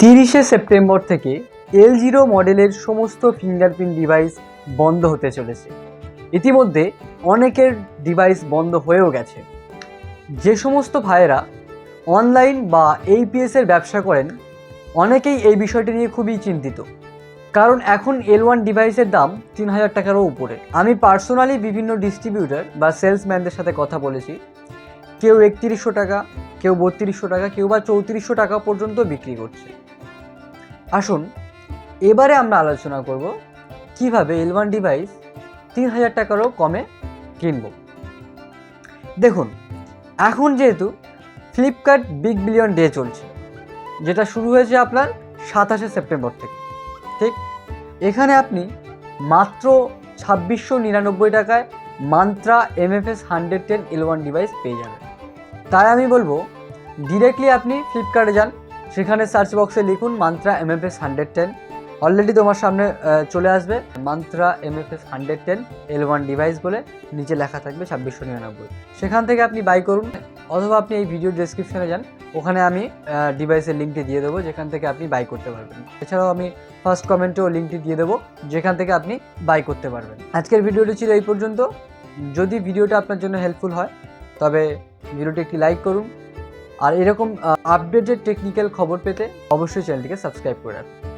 তিরিশে সেপ্টেম্বর থেকে L zero মডেলের সমস্ত ফিঙ্গারপ্রিন্ট ডিভাইস বন্ধ হতে চলেছে। ইতিমধ্যে অনেকের ডিভাইস বন্ধ হয়েও গেছে। যে সমস্ত ভাইয়েরা অনলাইন বা এইপিএস এর ব্যবসা করেন, অনেকেই এই বিষয়টি নিয়ে খুবই চিন্তিত। কারণ এখন এল ওয়ান ডিভাইসের দাম তিন হাজার টাকারও উপরে। আমি পার্সোনালি বিভিন্ন ডিস্ট্রিবিউটার বা সেলসম্যানদের সাথে কথা বলেছি। কেউ একত্রিশশো টাকা, কেউ বত্রিশশো টাকা, কেউ বা চৌত্রিশশো টাকা পর্যন্ত বিক্রি করছে। আসুন, এবারে আমরা আলোচনা করব কীভাবে এল ওয়ান ডিভাইস তিন হাজার টাকারও কমে কিনব। দেখুন, এখন যেহেতু ফ্লিপকার্ট বিগ বিলিয়ন ডে চলছে, যেটা শুরু হয়েছে আপনার সাতাশে সেপ্টেম্বর থেকে, ঠিক? এখানে আপনি মাত্র ছাব্বিশশো নিরানব্বই টাকায় Mantra MFS hundred ten L one device পেয়ে যাবেন। তাই আমি বলব ডিরেক্টলি আপনি ফ্লিপকার্টে যান সেখানে সার্চ বক্সে লিখুন Mantra MFS hundred ten already তোমার সামনে চলে আসবে Mantra MFS hundred ten L one device বলে। নিচে লেখা থাকবে ছাব্বিশশো নিরানব্বই। সেখান থেকে আপনি বাই করুন অথবা আপনি এই ভিডিও ডেসক্রিপশনে যান। ওখানে আমি ডিভাইসের লিঙ্কটি দিয়ে দেবো, যেখান থেকে আপনি বাই করতে পারবেন। এছাড়াও আমি ফার্স্ট কমেন্টেও লিঙ্কটি দিয়ে দেবো, যেখান থেকে আপনি বাই করতে পারবেন। আজকের ভিডিওটি ছিল এই পর্যন্ত। যদি ভিডিওটা আপনার জন্য হেল্পফুল হয়, তবে ভিডিওটি একটি লাইক করুন। আর এরকম আপডেটেড টেকনিক্যাল খবর পেতে অবশ্যই চ্যানেলটিকে সাবস্ক্রাইব করে রাখুন।